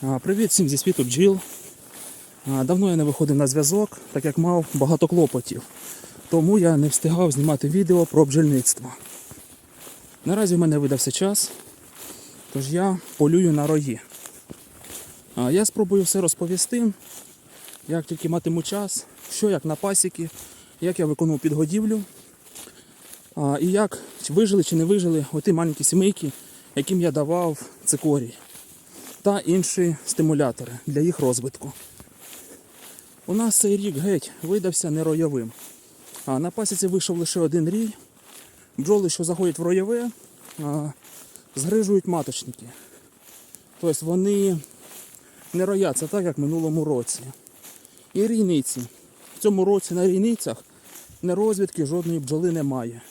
Привіт всім зі світу бджіл. Давно я не виходив на зв'язок, так як мав багато клопотів. Тому я не встигав знімати відео про бджільництво. Наразі в мене видався час, тож я полюю на рої. Я спробую все розповісти, як тільки матиму час, що як на пасіки, як я виконував підгодівлю, і як вижили чи не вижили оті маленькі сімейки, яким я давав цикорій та інші стимулятори для їх розвитку. У нас цей рік геть видався нероєвим. А на пасіці вийшов лише один рій. Бджоли, що заходять в роєве, згрижують маточники. Тобто вони не рояться так, як в минулому році. І рійниці. В цьому році на рійницях не розвідки жодної бджоли немає.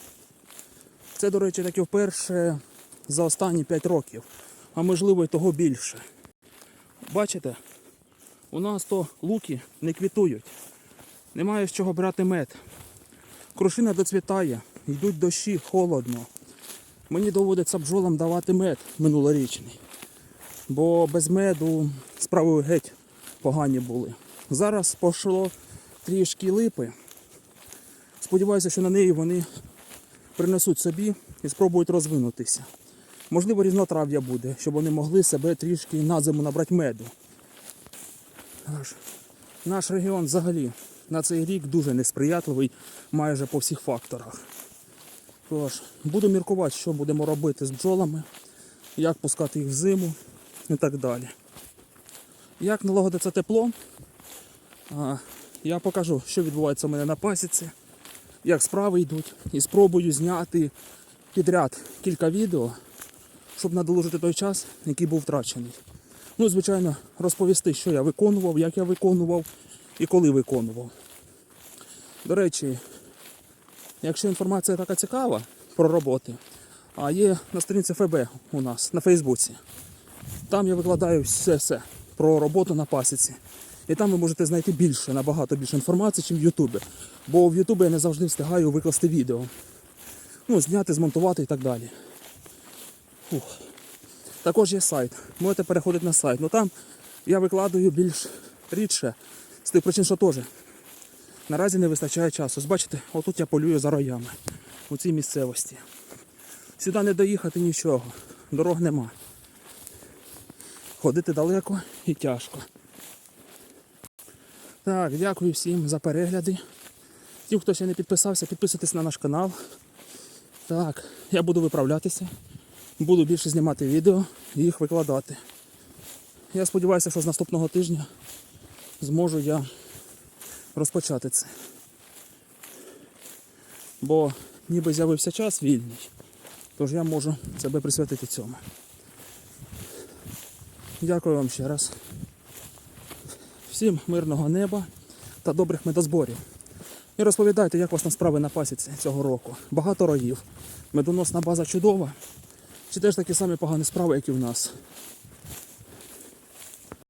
Це, до речі, таки вперше за останні 5 років, а можливо і того більше. Бачите, у нас то луки не квітують, немає з чого брати мед. Крушина доцвітає, йдуть дощі, холодно. Мені доводиться бджолам давати мед минулорічний, бо без меду справи геть погані були. Зараз пошло трішки липи. Сподіваюся, що на неї вони принесуть собі і спробують розвинутися. Можливо, різнотрав'я буде, щоб вони могли себе трішки на зиму набрати меду. Наш, наш регіон взагалі на цей рік дуже несприятливий майже по всіх факторах. Тож, буду міркувати, що будемо робити з бджолами, як пускати їх в зиму і так далі. Як налагодиться тепло, я покажу, що відбувається у мене на пасіці, як справи йдуть, і спробую зняти підряд кілька відео, щоб надолужити той час, який був втрачений. Ну, звичайно, розповісти, що я виконував, як я виконував і коли виконував. До речі, якщо інформація така цікава про роботи, а є на сторінці ФБ у нас на Фейсбуці. Там я викладаю все-все про роботу на пасіці. І там ви можете знайти більше, набагато більше інформації, ніж в Ютубі. Бо в Ютубі я не завжди встигаю викласти відео. Ну, зняти, змонтувати і так далі. Фух. Також є сайт. Можете переходити на сайт. Ну там я викладаю більш рідше, з тих причин, що теж. Наразі не вистачає часу. Ось бачите, отут я полюю за роями у цій місцевості. Сюди не доїхати нічого, дорог нема. Ходити далеко і тяжко. Так, дякую всім за перегляди. Тим, хто ще не підписався, підписуйтесь на наш канал. Так, я буду виправлятися. Буду більше знімати відео і їх викладати. Я сподіваюся, що з наступного тижня зможу я розпочати це. Бо ніби з'явився час вільний, тож я можу себе присвятити цьому. Дякую вам ще раз. Всім мирного неба та добрих медозборів. І розповідайте, як у вас там справи на пасіці цього року. Багато роїв. Медоносна база чудова. Чи теж такі самі погані справи, як і в нас?